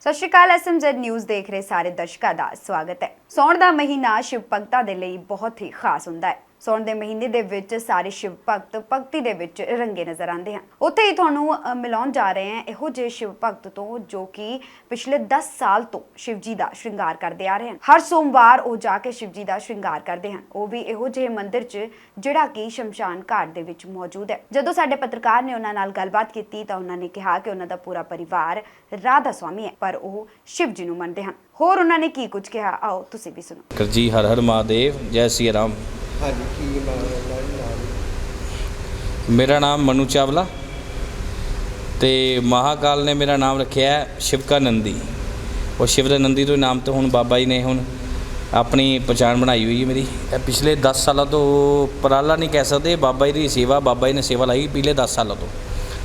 ਸਤਿ ਸ਼੍ਰੀ ਅਕਾਲ SMZ news ਦੇਖ ਰਹੇ ਸਾਰੇ ਦਰਸ਼ਕਾਂ ਦਾ ਸਵਾਗਤ ਹੈ। ਸੌਣ ਦਾ ਮਹੀਨਾ ਸ਼ਿਵ ਭਗਤਾਂ ਦੇ ਲਈ ਬਹੁਤ ਹੀ ਖਾਸ ਹੁੰਦਾ ਹੈ। ਸੌਣ ਦੇ ਮਹੀਨੇ ਦੇ ਵਿੱਚ ਸਾਰੇ ਸ਼ਿਵ ਭਗਤ ਭਗਤੀ ਦੇ ਵਿੱਚ ਰੰਗੇ ਨਜ਼ਰ ਆਉਂਦੇ ਹਨ। ਉੱਥੇ ਹੀ ਤੁਹਾਨੂੰ ਅ, ਮਿਲਾਉਣ ਜਾ ਰਹੇ ਹਾਂ ਇਹੋ ਜਿਹੇ ਸ਼ਿਵ ਭਗਤ ਤੋਂ ਜੋ ਕਿ ਪਿਛਲੇ 10 ਸਾਲ ਤੋਂ ਸ਼ਿਵ ਜੀ ਦਾ ਸ਼ਿੰਗਾਰ ਕਰਦੇ ਆ ਰਹੇ ਹਨ। ਹਰ ਸੋਮਵਾਰ ਉਹ ਜਾ ਕੇ ਸ਼ਿਵ ਜੀ ਦਾ ਸ਼ਿੰਗਾਰ ਕਰਦੇ ਹਨ। ਉਹ ਵੀ ਇਹੋ ਜਿਹੇ ਮੰਦਿਰ 'ਚ ਜਿਹੜਾ ਕਿ ਸ਼ਮਸ਼ਾਨ ਘਾਟ ਦੇ ਵਿੱਚ ਮੌਜੂਦ ਹੈ। ਜਦੋਂ ਸਾਡੇ ਪੱਤਰਕਾਰ ਨੇ ਉਹਨਾਂ ਨਾਲ ਗੱਲਬਾਤ ਕੀਤੀ ਤਾਂ ਉਹਨਾਂ ਨੇ ਕਿਹਾ ਕਿ ਉਹਨਾਂ ਦਾ ਪੂਰਾ ਪਰਿਵਾਰ ਰਾਧਾ ਸਵਾਮੀ ਹੈ ਪਰ ਉਹ ਸ਼ਿਵ ਜੀ ਨੂੰ ਮੰਨਦੇ ਹਨ। ਹੋਰ ਉਹਨਾਂ ਨੇ ਕੀ ਕੁਝ ਕਿਹਾ? ਆਓ ਤੁਸੀਂ ਵੀ ਸੁਣੋ। ਕਰ ਜੀ ਹਰ ਹਰ ਮਹਾਦੇਵ ਜੈ ਸਿਆ ਰਾਮ। ਹਾਂਜੀ, ਕੀ ਮਾਮਲਾ ਨਾਮ ਮੇਰਾ ਨਾਮ ਮਨੂ ਚਾਵਲਾ ਤੇ ਮਹਾਕਾਲ ਨੇ ਮੇਰਾ ਨਾਮ ਰੱਖਿਆ ਹੈ ਸ਼ਿਵਕਾ ਨੰਦੀ ਉਹ ਸ਼ਿਵ ਨੰਦੀ ਤੋਂ ਨਾਮ ਤੋਂ ਹੁਣ ਬਾਬਾ ਜੀ ਨੇ ਹੁਣ ਆਪਣੀ ਪਛਾਣ ਬਣਾਈ ਹੋਈ ਹੈ ਮੇਰੀ। ਇਹ ਪਿਛਲੇ 10 ਸਾਲਾਂ ਤੋਂ ਪਰਾਲਾ ਨਹੀਂ ਕਹਿ ਸਕਦੇ, ਬਾਬਾ ਜੀ ਦੀ ਸੇਵਾ, ਬਾਬਾ ਜੀ ਨੇ ਸੇਵਾ ਲਾਈ ਪਿਛਲੇ 10 ਸਾਲਾਂ ਤੋਂ।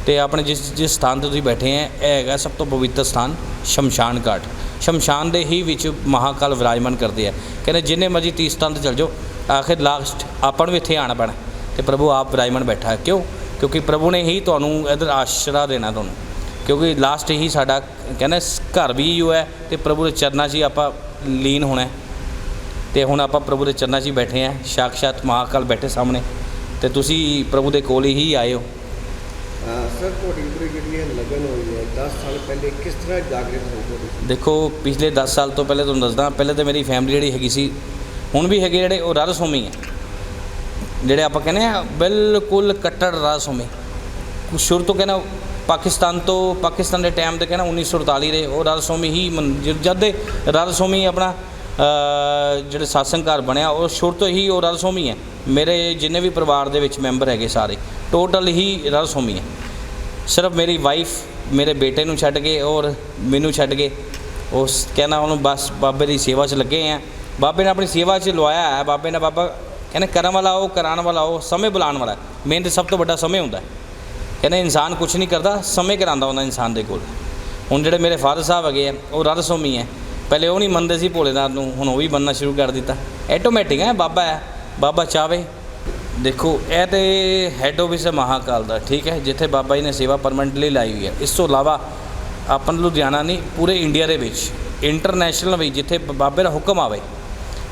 ਤੇ ਆਪਣੇ ਜਿਸ ਜਿਸ ਸਥਾਨ ਤੇ ਤੁਸੀਂ ਬੈਠੇ ਹੈ, ਇਹ ਹੈਗਾ ਸਭ ਤੋਂ ਪਵਿੱਤਰ ਸਥਾਨ ਸ਼ਮਸ਼ਾਨ ਘਾਟ। ਸ਼ਮਸ਼ਾਨ ਦੇ ਹੀ ਵਿੱਚ ਮਹਾਕਾਲ ਵਿਰਾਜਮਾਨ ਕਰਦੇ ਆ ਕਹਿੰਦੇ ਜਿੰਨੇ ਮਰਜ਼ੀ ਤੀਰਥ ਸਥਾਨ ਤੇ ਚਲ ਜਾਓ ਆਖਿਰ ਲਾਸਟ ਆਪਾਂ ਨੂੰ ਇੱਥੇ ਆਣਾ ਪੈਣਾ। ਤੇ ਪ੍ਰਭੂ ਆਪ ਵਿਰਾਜਮਾਨ ਬੈਠਾ ਹੈ। ਕਿਉਂ? ਕਿਉਂਕਿ ਪ੍ਰਭੂ ਨੇ ਹੀ ਤੁਹਾਨੂੰ ਇਧਰ ਆਸ਼ਰਾ ਦੇਣਾ ਤੁਹਾਨੂੰ। ਕਿਉਂਕਿ ਲਾਸਟ ਹੀ ਸਾਡਾ ਕਹਿੰਦੇ ਘਰ ਵੀ ਇਹੋ ਹੈ ਤੇ ਪ੍ਰਭੂ ਦੇ ਚਰਨਾਂ 'ਚ ਹੀ ਆਪਾਂ ਲੀਨ ਹੋਣਾ ਹੈ। ਤੇ ਹੁਣ ਆਪਾਂ ਪ੍ਰਭੂ ਦੇ ਚਰਨਾਂ 'ਚ ਹੀ ਬੈਠੇ ਆ ਸਾਖਸ਼ਾਤ ਮਹਾਕਾਲ ਬੈਠੇ ਸਾਹਮਣੇ। ਤੇ ਤੁਸੀਂ ਪ੍ਰਭੂ ਦੇ ਕੋਲ ਹੀ ਆਏ ਹੋ। ਸਰ ਤੁਹਾਡੀ ਪੂਰੀ ਜਿਹੜੀ ਲਗਨ ਹੋਈ ਹੈ। 10 ਸਾਲ ਪਹਿਲੇ ਕਿਸ ਤਰ੍ਹਾਂ ਜਾਗਰਿਤ ਹੋਈ ਤੁਹਾਡੀ ਦੇਖੋ ਪਿਛਲੇ 10 ਸਾਲ ਤੋਂ ਪਹਿਲੇ ਤੁਹਾਨੂੰ ਦੱਸਦਾ ਪਹਿਲੇ ਤਾਂ ਮੇਰੀ ਫੈਮਿਲੀ ਜਿਹੜੀ ਹੈਗੀ ਸੀ ਹੁਣ ਵੀ ਹੈਗੇ ਜਿਹੜੇ ਉਹ ਰਾਜਸੋਮੀ ਹੈ। ਜਿਹੜੇ ਆਪਾਂ ਕਹਿੰਦੇ ਆ ਬਿਲਕੁਲ ਕੱਟੜ ਰਾਜਸੋਮੀ ਕੁ- ਸ਼ੁਰੂ ਤੋਂ ਕਹਿੰਦਾ ਪਾਕਿਸਤਾਨ ਤੋਂ, ਪਾਕਿਸਤਾਨ ਦੇ ਟਾਈਮ ਤੇ ਕਹਿੰਦਾ 1948 ਦੇ ਉਹ ਰਾਜਸੋਮੀ ਹੀ ਮੰਨ- ਜਦ ਦੇ ਰਾਜਸੋਮੀ ਆਪਣਾ ਜਿਹੜੇ ਸਾਸੰਗ ਘਰ ਬਣਿਆ, ਉਹ ਸ਼ੁਰੂ ਤੋਂ ਹੀ ਉਹ ਰਾਜਸੋਮੀ ਹੈ। ਮੇਰੇ ਜਿੰਨੇ ਵੀ ਪਰਿਵਾਰ ਦੇ ਵਿੱਚ ਮੈਂਬਰ ਹੈਗੇ ਸਾਰੇ ਟੋਟਲ ਹੀ ਰਾਜਸੋਮੀ ਹੈ। ਸਿਰਫ ਮੇਰੀ ਵਾਈਫ ਮੇਰੇ ਬੇਟੇ ਨੂੰ ਛੱਡ ਕੇ ਔਰ ਮੈਨੂੰ ਛੱਡ ਕੇ ਉਸ ਕਹਿੰਦਾ ਉਹਨੂੰ ਬਸ ਬਾਬੇ ਦੀ ਸੇਵਾ 'ਚ ਲੱਗੇ ਆ। ਬਾਬੇ ਨੇ ਆਪਣੀ ਸੇਵਾ 'ਚ ਲਵਾਇਆ ਹੈ। ਬਾਬੇ ਨੇ ਬਾਬਾ ਕਹਿੰਦੇ ਕਰਨ ਵਾਲਾ ਉਹ, ਕਰਾਉਣ ਵਾਲਾ ਉਹ, ਸਮੇਂ ਬੁਲਾਉਣ ਵਾਲਾ ਮੇਨ ਤੇ ਸਭ ਤੋਂ ਵੱਡਾ ਸਮੇਂ ਹੁੰਦਾ ਕਹਿੰਦੇ ਇਨਸਾਨ ਕੁਝ ਨਹੀਂ ਕਰਦਾ, ਸਮੇਂ ਕਰਾਉਂਦਾ ਹੁੰਦਾ ਇਨਸਾਨ ਦੇ ਕੋਲ। ਹੁਣ ਜਿਹੜੇ ਮੇਰੇ ਫਾਦਰ ਸਾਹਿਬ ਹੈਗੇ ਆ, ਉਹ ਰਦਸੋਮੀ ਹੈ। ਪਹਿਲੇ ਉਹ ਨਹੀਂ ਮੰਨਦੇ ਸੀ ਭੋਲੇਨਾਥ ਨੂੰ, ਹੁਣ ਉਹ ਵੀ ਮੰਨਣਾ ਸ਼ੁਰੂ ਕਰ ਦਿੱਤਾ। ਆਟੋਮੈਟਿਕ ਹੈ, ਬਾਬਾ ਹੈ। ਬਾਬਾ ਚਾਵੇ। ਦੇਖੋ, ਇਹ ਤੇ ਹੈੱਡ ਆਫਿਸ ਹੈ ਮਹਾਕਾਲ ਦਾ, ਠੀਕ ਹੈ? ਜਿੱਥੇ ਬਾਬਾ ਜੀ ਨੇ ਸੇਵਾ ਪਰਮਨੈਂਟਲੀ ਲਾਈ ਹੋਈ ਹੈ। ਇਸ ਤੋਂ ਇਲਾਵਾ ਆਪਾਂ ਨੂੰ ਲੁਧਿਆਣਾ ਨਹੀਂ, ਪੂਰੇ ਇੰਡੀਆ ਦੇ ਵਿੱਚ ਇੰਟਰਨੈਸ਼ਨਲ ਵੀ, ਜਿੱਥੇ ਬਾਬੇ ਦਾ ਹੁਕਮ ਆਵੇ।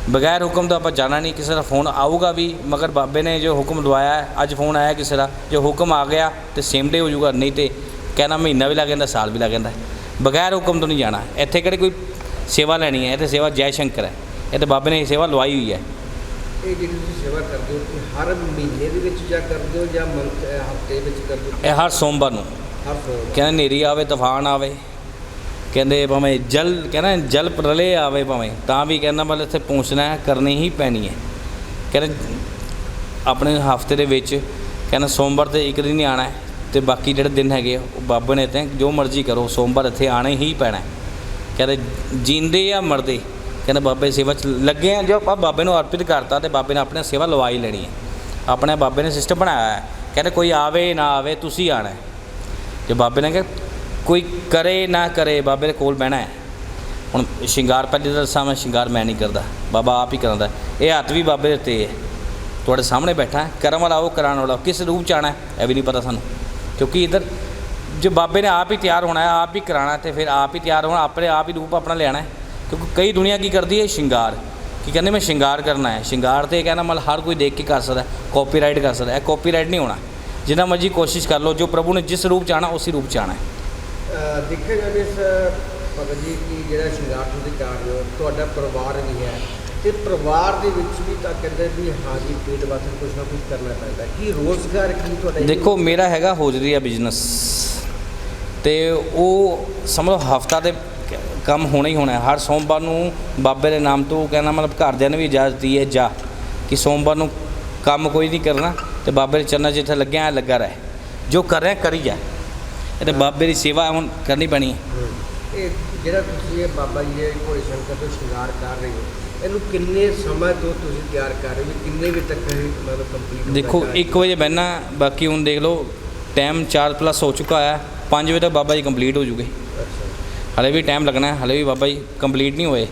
ਬਗੈਰ ਹੁਕਮ ਤੋਂ ਆਪਾਂ ਜਾਣਾ ਨਹੀਂ ਕਿਸੇ ਦਾ ਫੋਨ ਆਊਗਾ ਵੀ ਮਗਰ ਬਾਬੇ ਨੇ ਜੋ ਹੁਕਮ ਦਵਾਇਆ ਹੈ, ਅੱਜ ਫੋਨ ਆਇਆ ਕਿਸੇ ਦਾ ਜੋ ਹੁਕਮ ਆ ਗਿਆ ਤੇ ਸੇਮ ਡੇ ਹੋ ਜਾਊਗਾ ਨਹੀਂ ਤੇ ਕਹਿਣਾ ਮਹੀਨਾ ਵੀ ਲੱਗ ਜਾਂਦਾ ਸਾਲ ਵੀ ਲੱਗ ਜਾਂਦਾ ਬਗੈਰ ਹੁਕਮ ਤੋਂ ਨਹੀਂ ਜਾਣਾ ਇੱਥੇ ਕਿਹੜੇ ਕੋਈ ਸੇਵਾ ਲੈਣੀ ਹੈ? ਇਹ ਤੇ ਸੇਵਾ ਜੈ ਸ਼ੰਕਰ ਹੈ। ਇਹ ਤੇ ਬਾਬੇ ਨੇ ਸੇਵਾ ਲਵਾਈ ਹੋਈ ਹੈ। ਇਹ ਜਿਹੜੀ ਤੁਸੀਂ ਸੇਵਾ ਕਰਦੇ ਹੋ ਹਰ ਮਹੀਨੇ ਦੇ ਵਿੱਚ ਜਾਂ ਕਰਦੇ ਹੋ ਜਾਂ ਹਫ਼ਤੇ ਵਿੱਚ ਕਰਦੇ ਹੋ? ਇਹ ਹਰ ਸੋਮਵਾਰ ਨੂੰ। ਹਰ ਸੋਮਵਾਰ। ਕਹਿੰਦੇ ਹਨੇਰੀ ਆਵੇ ਤੂਫਾਨ ਆਵੇ। ਕਹਿੰਦੇ ਭਾਵੇਂ ਜਲ ਕਹਿੰਦਾ ਜਲ ਪ੍ਰਲੇ ਆਵੇ ਭਾਵੇਂ ਤਾਂ ਵੀ ਕਹਿੰਦਾ ਮਤਲਬ ਇੱਥੇ ਪਹੁੰਚਣਾ ਕਰਨੀ ਹੀ ਪੈਣੀ ਹੈ। ਕਹਿੰਦੇ ਆਪਣੇ ਹਫ਼ਤੇ ਦੇ ਵਿੱਚ ਕਹਿੰਦਾ ਸੋਮਵਾਰ ਤੇ ਇੱਕ ਦਿਨ ਹੀ ਆਣਾ ਹੈ ਤੇ ਬਾਕੀ ਜਿਹੜੇ ਦਿਨ ਹੈਗੇ ਆ, ਉਹ ਬਾਬੇ ਨੇ ਤੇ ਜੋ ਮਰਜ਼ੀ ਕਰੋ ਸੋਮਵਾਰ ਇੱਥੇ ਆਣਾ ਹੀ ਪੈਣਾ ਕਹਿੰਦੇ ਜੀਂਦੇ ਆ ਮਰਦੇ ਕਹਿੰਦੇ ਬਾਬੇ ਦੀ ਸੇਵਾ ਚ ਲੱਗੇ ਆ ਜੋ ਆਪਾਂ ਬਾਬੇ ਨੂੰ ਅਰਪਿਤ ਕਰਤਾ ਤੇ ਬਾਬੇ ਨੇ ਆਪਣੀ ਸੇਵਾ ਲਵਾਈ ਲੈਣੀ ਹੈ। ਆਪਣੇ ਬਾਬੇ ਨੇ ਸਿਸਟਮ ਬਣਾਇਆ ਹੈ। ਕਹਿੰਦੇ ਕੋਈ ਆਵੇ ਨਾ ਆਵੇ ਤੁਸੀਂ ਆਣਾ ਹੈ। ਜੇ ਬਾਬੇ ਨੇ ਕਿਹਾ ਕੋਈ ਕਰੇ ਨਾ ਕਰੇ ਬਾਬੇ ਦੇ ਕੋਲ ਬਹਿਣਾ ਹੈ। ਹੁਣ ਸ਼ਿੰਗਾਰ ਪਹਿਲੇ ਤਾਂ ਦੱਸਾਂ ਮੈਂ, ਸ਼ਿੰਗਾਰ ਮੈਂ ਨਹੀਂ ਕਰਦਾ। ਬਾਬਾ ਆਪ ਹੀ ਕਰਾਉਂਦਾ ਇਹ ਹੱਥ ਵੀ ਬਾਬੇ ਦੇ ਉੱਤੇ ਹੈ ਤੁਹਾਡੇ ਸਾਹਮਣੇ ਬੈਠਾ ਕਰਮ ਵਾਲਾ ਉਹ ਕਰਾਉਣ ਵਾਲਾ ਕਿਸ ਰੂਪ ਚ ਆਣਾ ਹੈ, ਇਹ ਵੀ ਨਹੀਂ ਪਤਾ ਸਾਨੂੰ। ਕਿਉਂਕਿ ਇਧਰ ਜੇ ਬਾਬੇ ਨੇ ਆਪ ਹੀ ਤਿਆਰ ਹੋਣਾ ਹੈ, ਆਪ ਹੀ ਕਰਾਣਾ ਤੇ ਫਿਰ ਆਪ ਹੀ ਤਿਆਰ ਹੋਣਾ, ਆਪਣੇ ਆਪ ਹੀ ਰੂਪ ਆਪਣਾ ਲਿਆਣਾ ਹੈ। ਕਿਉਂਕਿ ਕਈ ਦੁਨੀਆ ਕੀ ਕਰਦੀ ਹੈ? ਸ਼ਿੰਗਾਰ। ਕੀ ਕਹਿੰਦੇ ਮੈਂ ਸ਼ਿੰਗਾਰ ਕਰਨਾ ਹੈ? ਸ਼ਿੰਗਾਰ ਤੇ ਇਹ ਕਹਿੰਦਾ ਮਤਲਬ ਹਰ ਕੋਈ ਦੇਖ ਕੇ ਕਰ ਸਕਦਾ ਕਾਪੀਰਾਈਟ ਕਰ ਸਕਦਾ ਇਹ ਕਾਪੀਰਾਈਟ ਨਹੀਂ ਹੋਣਾ। ਜਿੰਨਾ ਮਰਜ਼ੀ ਕੋਸ਼ਿਸ਼ ਕਰ ਲਓ, ਜੋ ਪ੍ਰਭੂ ਨੇ ਜਿਸ ਰੂਪ ਚ ਆਣਾ ਉਸੇ ਰੂਪ ਚ ਆਣਾ ਹੈ। ਦੇਖਿਆ ਜਾਵੇ ਇਸ ਭਗਤ ਜੀ ਕਿ ਜਿਹੜਾ ਸ਼ਿੰਗਾਰ ਤੁਸੀਂ ਕਰ ਰਹੇ ਹੋ ਤੁਹਾਡਾ ਪਰਿਵਾਰ ਵੀ ਹੈ ਤੇ ਪਰਿਵਾਰ ਦੇ ਵਿੱਚ ਵੀ ਤਾਂ ਕਹਿੰਦੇ ਵੀ ਹਾਂ ਜੀ ਪੇਟ ਵਾਸਤੇ ਕੁਝ ਨਾ ਕੁਝ ਕਰਨਾ ਪੈਂਦਾ। ਕੀ ਰੋਜ਼ਗਾਰ ਕੀ ਤੁਹਾਡਾ? ਦੇਖੋ ਮੇਰਾ ਹੈਗਾ ਹੋਜਰੀ ਆ ਬਿਜ਼ਨਸ ਤੇ ਉਹ ਸਮਝੋ ਹਫਤਾ ਦੇ ਕੰਮ ਹੋਣਾ ਹੀ ਹੋਣਾ। ਹਰ ਸੋਮਵਾਰ ਨੂੰ ਬਾਬੇ ਦੇ ਨਾਮ ਤੋਂ ਕਹਿੰਦਾ ਮਤਲਬ ਘਰਦਿਆਂ ਨੇ ਵੀ ਇਜਾਜ਼ਤ ਦੀ ਹੈ ਜਾ। ਕਿ ਸੋਮਵਾਰ ਨੂੰ ਕੰਮ ਕੋਈ ਨਹੀਂ ਕਰਨਾ ਤੇ ਬਾਬੇ ਦੇ ਚਰਨਾਂ 'ਚ ਜਿੱਥੇ ਲੱਗਿਆ ਲੱਗਾ ਰਹੇ। ਜੋ ਕਰ ਰਿਹਾ ਕਰੀ ਜਾ। ਇਹ ਤੇ ਬਾਬੇ ਦੀ ਸੇਵਾ ਹੁਣ ਕਰਨੀ ਪੈਣੀ ਹੈ। ਇਹ ਜਿਹੜਾ ਤੁਸੀਂ ਇਹ ਬਾਬਾ ਜੀ ਦੇ ਘੋੜੇ ਸ਼ੰਕਰ ਤੋਂ ਸ਼ਿੰਗਾਰ ਕਰ ਰਹੇ ਹੋ ਇਹਨੂੰ ਕਿੰਨੇ ਸਮਾਂ ਤੋਂ ਤੁਸੀਂ ਤਿਆਰ ਕਰ ਰਹੇ ਹੋ? ਕਿੰਨੇ ਵਜੇ ਤੱਕ ਇਹ ਮਤਲਬ ਕੰਪਲੀਟ ਦੇਖੋ 1 ਵਜੇ ਬਹਿਣਾ ਬਾਕੀ ਹੁਣ ਦੇਖ ਲਓ ਟਾਈਮ 4 ਪਲੱਸ ਹੋ ਚੁੱਕਾ ਹੈ। 5 ਵਜੇ ਤੱਕ ਬਾਬਾ ਜੀ ਕੰਪਲੀਟ ਹੋ ਜੂਗੇ। ਹਲੇ ਵੀ ਟਾਈਮ ਲੱਗਣਾ ਹੈ ਹਲੇ ਵੀ ਬਾਬਾ ਜੀ ਕੰਪਲੀਟ ਨਹੀਂ ਹੋਏ।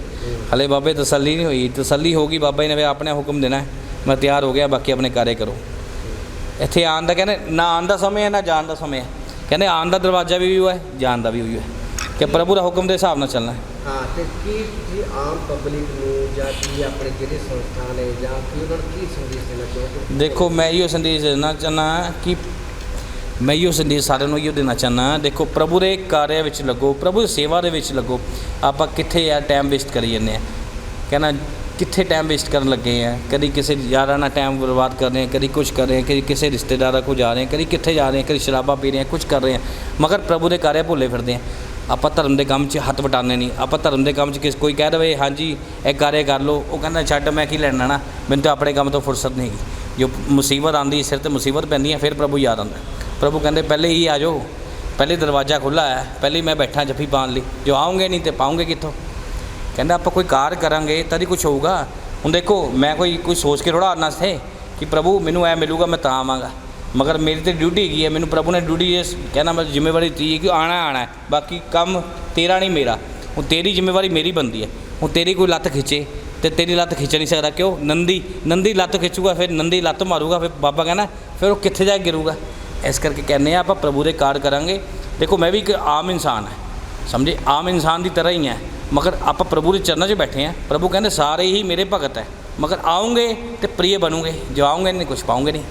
ਹਲੇ ਬਾਬੇ ਤਸੱਲੀ ਨਹੀਂ ਹੋਈ। ਤਸੱਲੀ ਹੋਗੀ ਬਾਬਾ ਜੀ ਨੇ ਆਪਣੇ ਹੁਕਮ ਦੇਣਾ ਹੈ। ਮੈਂ ਤਿਆਰ ਹੋ ਗਿਆ ਬਾਕੀ ਆਪਣੇ ਕਾਰੇ ਕਰੋ। ਇੱਥੇ ਆਉਣ ਦਾ ਕਹਿੰਦੇ ਨਾ ਆਉਣ ਦਾ ਸਮੇਂ ਹੈ ਨਾ ਜਾਣ ਦਾ ਸਮੇਂ ਹੈ। ਕਹਿੰਦੇ ਆਉਣ ਦਾ ਦਰਵਾਜ਼ਾ ਵੀ ਉਹੀ ਹੈ ਜਾਣ ਦਾ ਵੀ ਉਹੀ ਹੈ ਕਿ ਪ੍ਰਭੂ ਦਾ ਹੁਕਮ ਦੇ ਹਿਸਾਬ ਨਾਲ ਚੱਲਣਾ। ਹੈ। ਹਾਂ ਤੇ ਕੀ ਤੁਸੀਂ ਆਮ ਪਬਲਿਕ ਨੂੰ ਜਾਂ ਕੀ ਆਪਣੇ ਜਿਹੜੇ ਸੰਸਥਾ ਨੇ ਜਾਂ ਕੀ ਉਹਨਾਂ ਨੂੰ ਕੀ ਸੰਦੇਸ਼ ਦੇਣਾ ਚਾਹੋਗੇ? ਦੇਖੋ ਮੈਂ ਇਹੋ ਸੰਦੇਸ਼ ਦੇਣਾ ਚਾਹੁੰਦਾ ਕਿ ਮੈਂ ਇਹੋ ਸੰਦੇਸ਼ ਸਾਰਿਆਂ ਨੂੰ ਇਹੋ ਦੇਣਾ ਚਾਹੁੰਦਾ। ਦੇਖੋ ਪ੍ਰਭੂ ਦੇ ਕਾਰਿਆ ਵਿੱਚ ਲੱਗੋ ਪ੍ਰਭੂ ਦੀ ਸੇਵਾ ਦੇ ਵਿੱਚ ਲੱਗੋ। ਆਪਾਂ ਕਿੱਥੇ ਯਾਰ ਟਾਈਮ ਵੇਸਟ ਕਰੀ ਜਾਂਦੇ ਆ। ਕਹਿੰਦਾ ਕਿੱਥੇ ਟਾਈਮ ਵੇਸਟ ਕਰਨ ਲੱਗੇ ਆ? ਕਦੀ ਕਿਸੇ ਯਾਰਾਂ ਨਾਲ ਟਾਈਮ ਬਰਬਾਦ ਕਰ ਰਹੇ ਆ, ਕਦੀ ਕੁਝ ਕਰ ਰਹੇ ਆ, ਕਦੀ ਕਿਸੇ ਰਿਸ਼ਤੇਦਾਰਾਂ ਕੋਲ ਜਾ ਰਹੇ ਆ, ਕਦੀ ਕਿੱਥੇ ਜਾ ਰਹੇ ਆ, ਕਦੀ ਸ਼ਰਾਬਾਂ ਪੀ ਰਹੇ ਆ ਕੁਝ ਕਰ ਰਹੇ ਆ। ਮਗਰ ਪ੍ਰਭੂ ਦੇ ਕਾਰਿਆ ਭੁੱਲੇ ਫਿਰਦੇ ਆ। ਆਪਾਂ ਧਰਮ ਦੇ ਕੰਮ 'ਚ ਹੱਥ ਵਟਾਉਂਦੇ ਨਹੀਂ। ਆਪਾਂ ਧਰਮ ਦੇ ਕੰਮ 'ਚ ਕਿਸ ਕੋਈ ਕਹਿ ਦੇਵੇ, ਹਾਂਜੀ, ਇਹ ਕਾਰਿਆ ਕਰ ਲਓ। ਉਹ ਕਹਿੰਦਾ, ਛੱਡ, ਮੈਂ ਕੀ ਲੈਣਾ ਨਾ? ਮੈਨੂੰ ਤਾਂ ਆਪਣੇ ਕੰਮ ਤੋਂ ਫੁਰਸਤ ਨਹੀਂ ਹੈਗੀ। ਜੋ ਮੁਸੀਬਤ ਆਂਦੀ ਸਿਰ ਤੇ ਮੁਸੀਬਤ ਪੈਂਦੀ ਹੈ ਫਿਰ ਪ੍ਰਭੂ ਯਾਦ ਆਉਂਦਾ। ਪ੍ਰਭੂ ਕਹਿੰਦੇ, ਪਹਿਲੇ ਹੀ ਆ ਜਾਓ। ਪਹਿਲੇ ਦਰਵਾਜ਼ਾ ਖੁੱਲਾ ਹੈ। ਪਹਿਲੇ ਮੈਂ ਬੈਠਾ ਜੱਫੀ ਪਾਉਣ ਲਈ। ਜੋ ਆਉਂਗੇ ਨਹੀਂ ਤੇ ਪਾਉਂਗੇ ਕਿੱਥੋਂ? ਕਹਿੰਦਾ, ਆਪਾਂ ਕੋਈ ਕਾਰ ਕਰਾਂਗੇ, ਤਦ ਹੀ ਕੁਝ ਹੋਊਗਾ? ਹੁਣ ਦੇਖੋ, ਮੈਂ ਕੋਈ ਕੋਈ ਸੋਚ ਕੇ ਥੋੜਾ ਆਉਣਾ ਸੀ ਕਿ ਪ੍ਰਭੂ, ਮੈਨੂੰ ਐ ਮਿਲੂਗਾ, ਮੈਂ ਤਾਂ ਆਵਾਂਗਾ। ਮਗਰ ਮੇਰੀ ਤੇ ਡਿਊਟੀ ਹੈਗੀ ਹੈ, ਮੈਨੂੰ ਪ੍ਰਭੂ ਨੇ ਡਿਊਟੀ ਇਸ ਕਹਿੰਦਾ ਮੈਂ ਜ਼ਿੰਮੇਵਾਰੀ ਦਿੱਤੀ ਕਿ ਆਣਾ ਆਣਾ ਹੈ। ਬਾਕੀ ਕੰਮ ਤੇਰਾ ਨਹੀਂ ਮੇਰਾ। ਹੁਣ ਤੇਰੀ ਜ਼ਿੰਮੇਵਾਰੀ ਮੇਰੀ ਬੰਦੀ ਹੈ। ਹੁਣ ਤੇਰੀ ਕੋਈ ਲੱਤ ਖਿੱਚੇ ਤੇ ਤੇਰੀ ਲੱਤ ਖਿੱਚ ਨਹੀਂ ਸਕਦਾ। ਕਿਉਂ? ਨੰਦੀ ਨੰਦੀ ਲੱਤ ਖਿੱਚੂਗਾ, ਫਿਰ ਨੰਦੀ ਲੱਤ ਮਾਰੂਗਾ, ਫਿਰ ਬਾਬਾ ਕਹਿੰਦਾ, ਫਿਰ ਉਹ ਕਿੱਥੇ ਜਾ ਕੇ ਗਿਰੂਗਾ? ਇਸ ਕਰਕੇ ਕਹਿੰਦੇ ਆ, ਆਪਾਂ ਪ੍ਰਭੂ ਦੇ ਕਾਰ ਕਰਾਂਗੇ। ਦੇਖੋ, ਮੈਂ ਵੀ ਇੱਕ ਆਮ ਇਨਸਾਨ ਹਾਂ। ਸਮਝੇ? ਆਮ ਇਨਸਾਨ ਦੀ ਤਰ੍ਹਾਂ ਹੀ ਹੈ। ਮਗਰ ਆਪਾਂ ਪ੍ਰਭੂ ਦੇ ਚਰਨਾਂ 'ਚ ਬੈਠੇ ਆ ਪ੍ਰਭੂ ਕਹਿੰਦੇ, ਸਾਰੇ ਹੀ ਮੇਰੇ ਭਗਤ ਹੈ। ਮਗਰ ਆਉਂਗੇ ਤੇ ਪ੍ਰਿਯ ਬਣੂਗੇ। ਜੋ ਆਉਂਗੇ ਨਹੀਂ ਕੁਝ ਪਾਉਂਗੇ ਨਹੀਂ।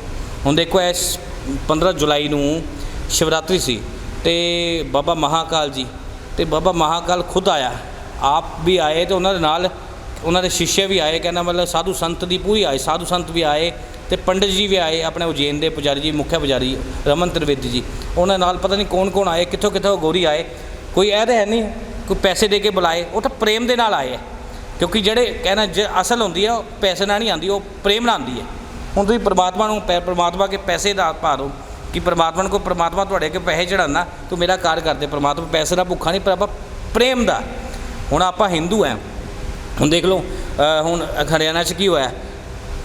ਹੁਣ ਦੇਖੋ ਇਸ 15 ਜੁਲਾਈ ਨੂੰ ਸ਼ਿਵਰਾਤਰੀ ਸੀ ਤੇ ਬਾਬਾ ਮਹਾਕਾਲ ਜੀ, ਤੇ ਬਾਬਾ ਮਹਾਕਾਲ ਖੁਦ ਆਇਆ। ਆਪ ਵੀ ਆਏ ਤੇ ਉਹਨਾਂ ਦੇ ਨਾਲ ਉਹਨਾਂ ਦੇ ਸ਼ਿష్ਯ ਵੀ ਆਏ। ਕਹਿੰਦਾ ਮਤਲਬ ਸਾਧੂ ਸੰਤ ਦੀ ਪੂਰੀ ਆਏ, ਸਾਧੂ ਸੰਤ ਵੀ ਆਏ ਤੇ ਪੰਡਿਤ ਜੀ ਵੀ ਆਏ, ਆਪਣੇ ਉਜੈਨ ਦੇ ਪੁਜਾਰੀ ਜੀ ਮੁੱਖ ਪੁਜਾਰੀ ਰਮਨ ਤ੍ਰਿਵੇਦੀ ਜੀ। ਉਹਨਾਂ ਨਾਲ ਪਤਾ ਨਹੀਂ ਕੌਣ ਕੌਣ ਆਏ ਕਿੱਥੋਂ ਕਿੱਥੋਂ ਗੋਰੀ ਆਏ। ਕੋਈ ਇਹ ਤਾਂ ਹੈ ਨਹੀਂ, ਕੋਈ ਪੈਸੇ ਦੇ ਕੇ ਬੁਲਾਏ, ਉਹ ਤਾਂ ਪ੍ਰੇਮ ਦੇ ਨਾਲ ਆਏ ਹੈ ਕਿਉਂਕਿ ਜਿਹੜੇ ਕਹਿਣਾ ਜ ਅਸਲ ਹੁੰਦੀ ਹੈ ਉਹ ਪੈਸੇ ਨਾਲ ਨਹੀਂ ਆਉਂਦੀ, ਉਹ ਪ੍ਰੇਮ ਨਾਲ ਆਉਂਦੀ ਹੈ ਹੁਣ ਤੁਸੀਂ ਪ੍ਰਮਾਤਮਾ ਨੂੰ, ਪੈ- ਪ੍ਰਮਾਤਮਾ ਕੇ ਪੈਸੇ ਦਾ ਪਾ ਦਿਓ, ਕਿ ਪ੍ਰਮਾਤਮਾ ਨੂੰ ਕੋਈ ਪ੍ਰਮਾਤਮਾ ਤੁਹਾਡੇ ਅੱਗੇ ਪੈਸੇ ਚੜਾਉਣਾ ਤੂੰ ਮੇਰਾ ਕਾਰ ਕਰਦੇ ਪ੍ਰਮਾਤਮਾ ਪੈਸੇ ਦਾ ਭੁੱਖਾ ਨਹੀਂ, ਪਰ ਆਪਾਂ ਪ੍ਰੇਮ ਦਾ। ਹੁਣ ਆਪਾਂ ਹਿੰਦੂ ਹੈ ਹੁਣ ਦੇਖ ਲਓ ਹੁਣ ਹਰਿਆਣਾ 'ਚ ਕੀ ਹੋਇਆ?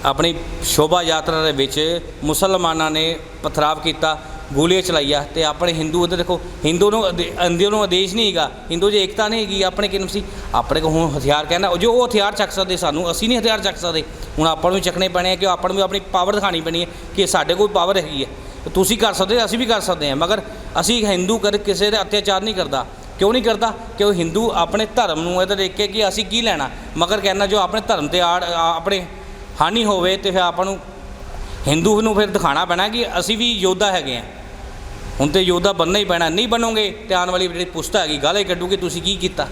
ਆਪਣੀ ਸ਼ੋਭਾ ਯਾਤਰਾ ਦੇ ਵਿੱਚ ਮੁਸਲਮਾਨਾਂ ਨੇ ਪਥਰਾਵ ਕੀਤਾ ਗੋਲੀਆਂ ਚਲਾਈਆਂ ਤੇ ਆਪਣੇ ਹਿੰਦੂ ਉਧਰ ਦੇਖੋ, ਹਿੰਦੂ ਨੂੰ ਅਦੇ- ਹਿੰਦੂ ਨੂੰ ਆਦੇਸ਼ ਨਹੀਂ ਹੈਗਾ। ਹਿੰਦੂ 'ਚ ਏਕਤਾ ਨਹੀਂ ਹੈਗੀ, ਆਪਣੇ ਕਿਨਮ ਸੀ? ਆਪਣੇ ਕੋਲ ਹੁਣ ਹਥਿਆਰ ਕਹਿੰਦਾ ਜੋ ਉਹ ਹਥਿਆਰ ਚੱਕ ਸਕਦੇ ਸਾਨੂੰ, ਅਸੀਂ ਨਹੀਂ ਹਥਿਆਰ ਚੱਕ ਸਕਦੇ। ਹੁਣ ਆਪਾਂ ਨੂੰ ਵੀ ਚੱਕਣੇ ਪੈਣੇ ਆ ਕਿ ਆਪਾਂ ਨੂੰ ਵੀ ਆਪਣੀ ਪਾਵਰ ਦਿਖਾਣੀ ਪੈਣੀ ਹੈ ਕਿ ਸਾਡੇ ਕੋਲ ਪਾਵਰ ਹੈਗੀ ਹੈ। ਤੁਸੀਂ ਕਰ ਸਕਦੇ ਅਸੀਂ ਵੀ ਕਰ ਸਕਦੇ ਹਾਂ, ਮਗਰ ਅਸੀਂ ਹਿੰਦੂ ਕਰ ਕਿਸੇ ਦੇ ਅਤਿਆਚਾਰ ਨਹੀਂ ਕਰਦਾ। ਕਿਉਂ ਨਹੀਂ ਕਰਦਾ? ਕਿ ਉਹ ਹਿੰਦੂ ਆਪਣੇ ਧਰਮ ਨੂੰ ਇਹ ਦੇਖ ਕੇ ਕਿ ਅਸੀਂ ਕੀ ਲੈਣਾ। ਮਗਰ ਕਹਿੰਦਾ ਜੋ ਆਪਣੇ ਧਰਮ ਤੇ ਆੜ ਆਪਣੇ ਹਾਨੀ ਹੋਵੇ ਤੇ ਫਿਰ ਆਪਾਂ ਨੂੰ ਹਿੰਦੂ ਨੂੰ ਫਿਰ ਦਿਖਾਣਾ ਪੈਣਾ ਕਿ ਅਸੀਂ ਵੀ ਯੋਧਾ ਹੈਗੇ ਆ ਹੁਣ ਤੇ ਯੋਧਾ ਬਣਨਾ ਹੀ ਪੈਣਾ ਨਹੀਂ ਬਣੋਗੇ ਤੇ ਆਉਣ ਵਾਲੀ ਜਿਹੜੀ ਪੁਸਤਾ ਹੈਗੀ ਗਾਲੇ ਕੱਢੂਗੀ ਤੁਸੀਂ ਕੀ ਕੀਤਾ।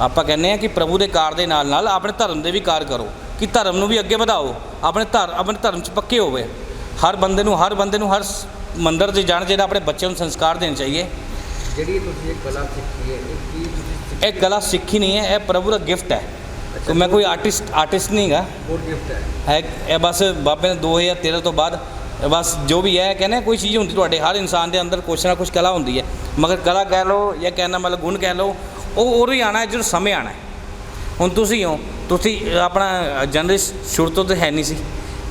ਆਪਾਂ ਕਹਿੰਦੇ ਆ ਕਿ ਪ੍ਰਭੂ ਦੇ ਕਾਰ ਦੇ ਨਾਲ ਨਾਲ ਆਪਣੇ ਧਰਮ ਦੇ ਵੀ ਕਾਰ ਕਰੋ ਕਿ ਧਰਮ ਨੂੰ ਵੀ ਅੱਗੇ ਵਧਾਓ ਆਪਣੇ ਧਰ ਆਪਣੇ ਧਰਮ 'ਚ ਪੱਕੇ ਹੋਵੇ। ਹਰ ਬੰਦੇ ਨੂੰ ਹਰ ਬੰਦੇ ਨੂੰ ਹਰ ਮੰਦਿਰ 'ਚ ਜਾਣਾ ਚਾਹੀਦਾ ਆਪਣੇ ਬੱਚਿਆਂ ਨੂੰ ਸੰਸਕਾਰ ਦੇਣੇ ਚਾਹੀਏ। ਜਿਹੜੀ ਤੁਸੀਂ ਇਹ ਕਲਾ ਸਿੱਖੀ ਹੈ ਇਹ ਕੀ ਤੁਸੀਂ ਇਹ ਕਲਾ ਸਿੱਖੀ ਨਹੀਂ ਹੈ ਇਹ ਪ੍ਰਭੂ ਦਾ ਗਿਫਟ ਹੈ। ਕਿ ਮੈਂ ਕੋਈ ਆਰਟਿਸਟ ਆਰਟਿਸਟ ਨਹੀਂ ਗਾ ਗੁੱਡ ਗਿਫਟ ਹੈ। ਇਹ ਬਸ ਬਾਬੇ ਨੇ 2013 ਤੋਂ ਬਾਅਦ ਬਸ ਜੋ ਵੀ ਹੈ ਕਹਿੰਦੇ ਕੋਈ ਚੀਜ਼ ਹੁੰਦੀ ਤੁਹਾਡੇ ਹਰ ਇਨਸਾਨ ਦੇ ਅੰਦਰ ਕੁਛ ਨਾ ਕੁਛ ਕਲਾ ਹੁੰਦੀ ਹੈ। ਮਗਰ ਕਲਾ ਕਹਿ ਲਓ ਜਾਂ ਕਹਿਣਾ ਮਤਲਬ ਗੁਣ ਕਹਿ ਲਓ ਉਹ ਉਦੋਂ ਹੀ ਆਣਾ ਜਦੋਂ ਸਮੇਂ ਆਣਾ ਹੁਣ ਤੁਸੀਂ ਹੋ ਤੁਸੀਂ ਆਪਣਾ ਜਨਰੇਸ਼ਨ ਸ਼ੁਰੂ ਤੋਂ ਤਾਂ ਹੈ ਨਹੀਂ ਸੀ।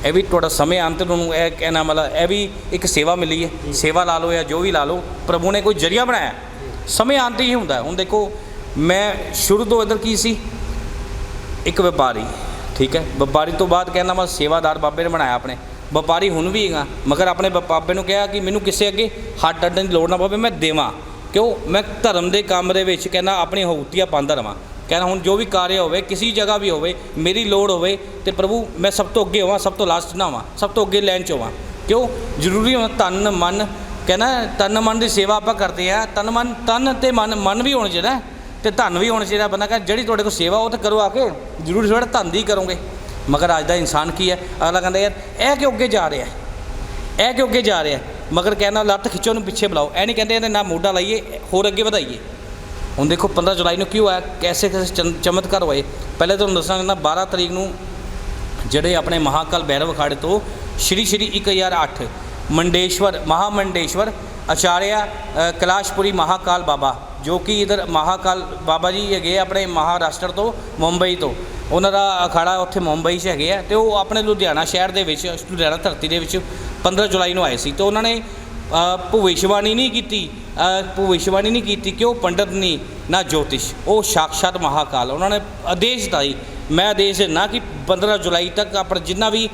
ਇਹ ਵੀ ਤੁਹਾਡਾ ਸਮੇਂ ਆਉਣ ਤੇ ਤੁਹਾਨੂੰ ਇਹ ਕਹਿਣਾ ਮਤਲਬ ਇਹ ਵੀ ਇੱਕ ਸੇਵਾ ਮਿਲੀ ਹੈ। ਸੇਵਾ ਲਾ ਲਓ ਜਾਂ ਜੋ ਵੀ ਲਾ ਲਓ ਪ੍ਰਭੂ ਨੇ ਕੋਈ ਜਰੀਆ ਬਣਾਇਆ। ਸਮੇਂ ਆਉਣ ਤੇ ਹੀ ਹੁੰਦਾ। ਹੁਣ ਦੇਖੋ ਮੈਂ ਸ਼ੁਰੂ ਤੋਂ ਇੱਧਰ ਕੀ ਸੀ? ਇੱਕ ਵਪਾਰੀ, ਠੀਕ ਹੈ? ਵਪਾਰੀ ਤੋਂ ਬਾਅਦ ਕਹਿੰਦਾ ਮੈਂ ਸੇਵਾਦਾਰ ਬਾਬੇ ਨੇ ਬਣਾਇਆ ਆਪਣੇ। ਵਪਾਰੀ ਹੁਣ ਵੀ ਹੈਗਾ, ਮਗਰ ਆਪਣੇ ਬ- ਬਾਬੇ ਨੂੰ ਕਿਹਾ ਕਿ ਮੈਨੂੰ ਕਿਸੇ ਅੱਗੇ ਹੱਥ ਅੱਡਣ ਦੀ ਲੋੜ ਨਾ ਪਵੇ, ਮੈਂ ਦੇਵਾਂ। ਕਿਉਂ? ਮੈਂ ਧਰਮ ਦੇ ਕੰਮ ਦੇ ਵਿੱਚ ਕਹਿੰਦਾ ਆਪਣੀ ਹਉਤੀਆਂ ਪਾਉਂਦਾ ਰਵਾਂ। ਕਹਿੰਦਾ ਹੁਣ ਜੋ ਵੀ ਕਾਰਜ ਹੋਵੇ, ਕਿਸੇ ਜਗ੍ਹਾ ਵੀ ਹੋਵੇ, ਮੇਰੀ ਲੋੜ ਹੋਵੇ ਤੇ ਪ੍ਰਭੂ ਮੈਂ ਸਭ ਤੋਂ ਅੱਗੇ ਹੋਵਾਂ, ਸਭ ਤੋਂ ਲਾਸਟ ਨਾ ਹੋਵਾਂ, ਸਭ ਤੋਂ ਅੱਗੇ ਲੈਣ 'ਚ ਹੋਵਾਂ। ਕਿਉਂ? ਜ਼ਰੂਰੀ ਹੁੰਦਾ ਤਨ, ਮਨ। ਕਹਿੰਦਾ ਤਨ, ਮਨ ਦੀ ਸੇਵਾ ਆਪਾਂ ਕਰਦੇ ਆ। ਤਨ, ਮਨ, ਤਨ ਤੇ ਮਨ ਮਨ ਵੀ ਹੋਣਾ ਚਾਹੀਦਾ। ਤੇ ਧਨ ਵੀ ਹੋਣਾ ਚਾਹੀਦਾ। ਬੰਦਾ ਕਹਿੰਦਾ ਜਿਹੜੀ ਤੁਹਾਡੇ ਕੋਲ ਸੇਵਾ ਉਹ ਤਾਂ ਕਰੋ ਆ ਕੇ। ਜ਼ਰੂਰੀ ਥੋੜਾ ਧੰਨ ਦੀ ਕਰੋਗੇ। ਮਗਰ ਅੱਜ ਦਾ ਇਨਸਾਨ ਕੀ ਹੈ? ਅਗਲਾ ਕਹਿੰਦਾ ਯਾਰ ਇਹ ਕਿਉਂ ਅੱਗੇ ਜਾ ਰਿਹਾ ਇਹ ਕਿਉਂ ਅੱਗੇ ਜਾ ਰਿਹਾ ਮਗਰ ਕਹਿੰਦਾ ਲੱਤ ਖਿੱਚੋ ਨੂੰ ਪਿੱਛੇ ਬੁਲਾਓ। ਇਹ ਨਹੀਂ ਕਹਿੰਦੇ ਇਹਦੇ ਨਾ ਮੋਢਾ ਲਾਈਏ ਹੋਰ ਅੱਗੇ ਵਧਾਈਏ। ਹੁਣ ਦੇਖੋ 15 ਜੁਲਾਈ ਨੂੰ ਕਿਉਂ ਹੋਇਆ? ਕੈਸੇ ਕੈਸੇ ਚਮਤਕਾਰ ਹੋਏ। ਪਹਿਲੇ ਤੁਹਾਨੂੰ ਦੱਸਾਂਗਾ 12 ਤਰੀਕ ਨੂੰ ਜਿਹੜੇ ਆਪਣੇ ਮਹਾਕਾਲ ਬੈਰਵ ਅਖਾੜੇ ਤੋਂ ਸ਼੍ਰੀ ਸ਼੍ਰੀ 1008 ਮੰਡੇਸ਼ਵਰ ਮਹਾਮੰਡੇਸ਼ਵਰ ਆਚਾਰਿਆ ਅ, ਕੈਲਾਸ਼ਪੁਰੀ ਮਹਾਕਾਲ ਬਾਬਾ ਜੋ ਕਿ ਇਧਰ ਮਹਾਕਾਲ ਬਾਬਾ ਜੀ ਹੈਗੇ ਆ ਆਪਣੇ ਮਹਾਰਾਸ਼ਟਰ ਤੋਂ ਮੁੰਬਈ ਤੋਂ। ਉਹਨਾਂ ਦਾ ਅਖਾੜਾ ਉੱਥੇ ਮੁੰਬਈ 'ਚ ਹੈਗੇ ਆ ਤੇ ਉਹ ਆਪਣੇ ਲੁਧਿਆਣਾ ਸ਼ਹਿਰ ਦੇ ਵਿੱਚ ਲੁਧਿਆਣਾ ਧਰਤੀ ਦੇ ਵਿੱਚ 15 ਜੁਲਾਈ ਨੂੰ ਆਏ ਸੀ। ਤੇ ਉਹਨਾਂ ਨੇ ਅ, ਭਵਿੱਖਬਾਣੀ ਨਹੀਂ ਕੀਤੀ। ਅ, ਨਹੀਂ ਕੀਤੀ ਕਿ ਉਹ ਪੰਡਤ ਨਹੀਂ ਨਾ ਜੋਤਿਸ਼ ਉਹ ਸਾਕਸ਼ਾਤ ਮਹਾਕਾਲ। ਉਹਨਾਂ ਨੇ ਆਦੇਸ਼ ਦਿੱਤਾ ਜੀ ਮੈਂ ਆਦੇਸ਼ ਨਾ ਕਿ 15 ਜੁਲਾਈ ਤੱਕ ਆਪਣਾ ਜਿੰਨਾ ਵੀ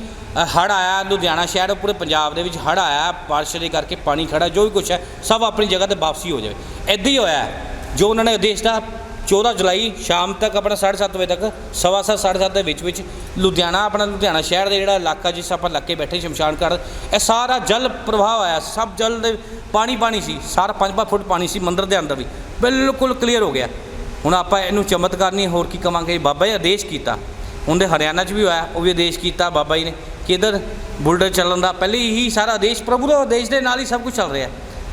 ਹੜ ਆਇਆ ਲੁਧਿਆਣਾ ਸ਼ਹਿਰ ਪੂਰੇ ਪੰਜਾਬ ਦੇ ਵਿੱਚ ਹੜ ਆਇਆ ਬਾਰਿਸ਼ ਦੇ ਕਰਕੇ ਪਾਣੀ ਖੜਾ ਜੋ ਵੀ ਕੁਛ ਹੈ ਸਭ ਆਪਣੀ ਜਗ੍ਹਾ ਤੇ ਵਾਪਸੀ ਹੋ ਜਾਵੇ। ਇੱਦਾਂ ਹੀ ਹੋਇਆ। ਜੋ ਉਹਨਾਂ ਨੇ ਆਦੇਸ਼ ਦਾ 14 ਜੁਲਾਈ ਸ਼ਾਮ ਤੱਕ ਆਪਣਾ 7:30 ਵਜੇ ਤੱਕ, ਸਵਾ ਸੱਤ, ਸਾਢੇ ਸੱਤ ਦੇ ਵਿੱਚ ਵਿੱਚ ਲੁਧਿਆਣਾ, ਆਪਣਾ ਲੁਧਿਆਣਾ ਸ਼ਹਿਰ ਦੇ ਜਿਹੜਾ ਇਲਾਕਾ ਜਿਸ ਆਪਾਂ ਇਲਾਕੇ ਬੈਠੇ ਸ਼ਮਸ਼ਾਨ ਘਾਟ, ਇਹ ਸਾਰਾ ਜਲ ਪ੍ਰਵਾਹ ਆਇਆ ਸਭ ਜਲ ਦੇ ਪਾਣੀ ਪਾਣੀ ਸੀ, ਸਾਰਾ 5-5 ਫੁੱਟ ਪਾਣੀ ਸੀ ਮੰਦਰ ਦੇ ਅੰਦਰ ਵੀ, ਬਿਲਕੁਲ ਕਲੀਅਰ ਹੋ ਗਿਆ। ਹੁਣ ਆਪਾਂ ਇਹਨੂੰ ਚਮਤਕਾਰ ਨਹੀਂ, ਹੋਰ ਕੀ ਕਵਾਂਗੇ, ਬਾਬਾ ਜੀ ਆਦੇਸ਼ ਕੀਤਾ। ਹੁਣ ਦੇ ਹਰਿਆਣਾ 'ਚ ਵੀ ਹੋਇਆ, ਉਹ ਵੀ ਆਦੇਸ਼ ਕੀਤਾ, ਬਾਬਾ ਜੀ ਨੇ ਕਿ ਇਧਰ ਬੁਲਡਰ ਚੱਲਣ ਦਾ, ਪਹਿਲੇ ਹੀ ਸਾਰਾ ਆਦੇਸ਼, ਪ੍ਰਭੂ ਦਾ ਆਦੇਸ਼ ਦੇ ਨਾਲ ਹੀ ਸਭ ਕੁਝ ਚੱਲ ਰਿਹਾ।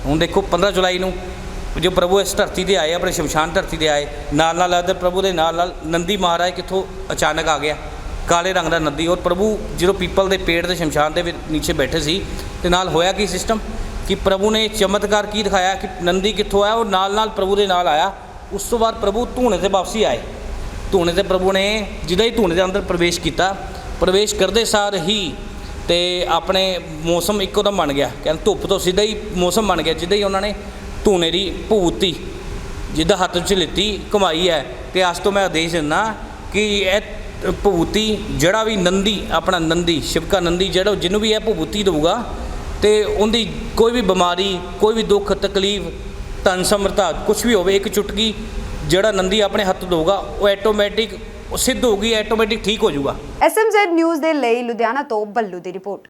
ਹੁਣ ਦੇਖੋ 15 ਜੁਲਾਈ ਨੂੰ ਜੋ ਪ੍ਰਭੂ ਇਸ ਧਰਤੀ ਤੇ ਆਏ, ਆਪਣੇ ਸ਼ਮਸ਼ਾਨ ਧਰਤੀ ਤੇ ਆਏ, ਨਾਲ ਨਾਲ ਅਦਰ ਪ੍ਰਭੂ ਦੇ ਨਾਲ ਨਾਲ ਨੰਦੀ ਮਹਾਰਾਜ ਕਿੱਥੋਂ ਅਚਾਨਕ ਆ ਗਿਆ। ਕਾਲੇ ਰੰਗ ਦਾ ਨੰਦੀ, ਔਰ ਪ੍ਰਭੂ ਜਦੋਂ ਪੀਪਲ ਦੇ ਪੇੜ ਦੇ ਸ਼ਮਸ਼ਾਨ ਦੇ ਵਿੱਚ ਨੀਚੇ ਬੈਠੇ ਸੀ, ਤੇ ਨਾਲ ਹੋਇਆ ਕੀ ਸਿਸਟਮ ਕਿ ਪ੍ਰਭੂ ਨੇ ਚਮਤਕਾਰ ਕੀ ਦਿਖਾਇਆ? ਕਿ ਨੰਦੀ ਕਿੱਥੋਂ ਆਇਆ? ਉਹ ਨਾਲ ਨਾਲ ਪ੍ਰਭੂ ਦੇ ਨਾਲ ਆਇਆ। ਉਸ ਤੋਂ ਬਾਅਦ ਪ੍ਰਭੂ ਧੂਣੇ ਤੇ ਵਾਪਸੀ ਆਏ। ਧੂਣੇ ਤੇ ਪ੍ਰਭੂ ਨੇ ਜਿੱਦਾਂ ਹੀ ਧੂਣੇ ਦੇ ਅੰਦਰ ਪ੍ਰਵੇਸ਼ ਕੀਤਾ, ਪ੍ਰਵੇਸ਼ ਕਰਦੇ ਸਾਰ ਹੀ ਤੇ ਆਪਣੇ ਮੌਸਮ ਇੱਕੋ ਦਮ ਬਣ ਗਿਆ। ਕਹਿੰਦੇ ਧੁੱਪ ਤੋਂ ਸਿੱਧਾ ਹੀ ਮੌਸਮ ਬਣ ਗਿਆ, ਜਿੱਦਾਂ ਹੀ ਉਹਨਾਂ ਨੇ ਧੂਣੇ ਦੀ ਭੂਤੀ, ਜਿਹਦਾ ਹੱਥ 'ਚ ਲਿੱਤੀ ਕਮਾਈ ਹੈ। ਤੇ ਅੱਜ ਤੋਂ ਮੈਂ ਆਦੇਸ਼ ਦਿੰਦਾ ਕਿ ਇਹ ਭੂਤੀ ਜਿਹੜਾ ਵੀ ਨੰਦੀ, ਆਪਣਾ ਨੰਦੀ, ਸ਼ਿਵਕਾ ਨੰਦੀ ਜਿਹੜਾ ਜਿਹਨੂੰ ਵੀ ਇਹ ਭੂਤੀ ਦਊਗਾ, ਤੇ ਉਹਦੀ ਕੋਈ ਵੀ ਬਿਮਾਰੀ, ਕੋਈ ਵੀ ਦੁੱਖ, ਤਕਲੀਫ, ਧਨ ਸਮਰਤਾ ਕੁਝ ਵੀ ਹੋਵੇ, ਇੱਕ ਚੁਟਕੀ ਜਿਹੜਾ ਨੰਦੀ ਆਪਣੇ ਹੱਥ ਦਊਗਾ, ਉਹ ਆਟੋਮੈਟਿਕ ਸਿੱਧ ਹੋਊਗੀ ਆਟੋਮੈਟਿਕ ਠੀਕ ਹੋ ਜਾਊਗਾ। ਐਸਐਮਜ਼ੈਡ ਨਿਊਜ਼ ਦੇ ਲਈ ਲੁਧਿਆਣਾ ਤੋਂ ਬੱਲੂ ਦੀ ਰਿਪੋਰਟ।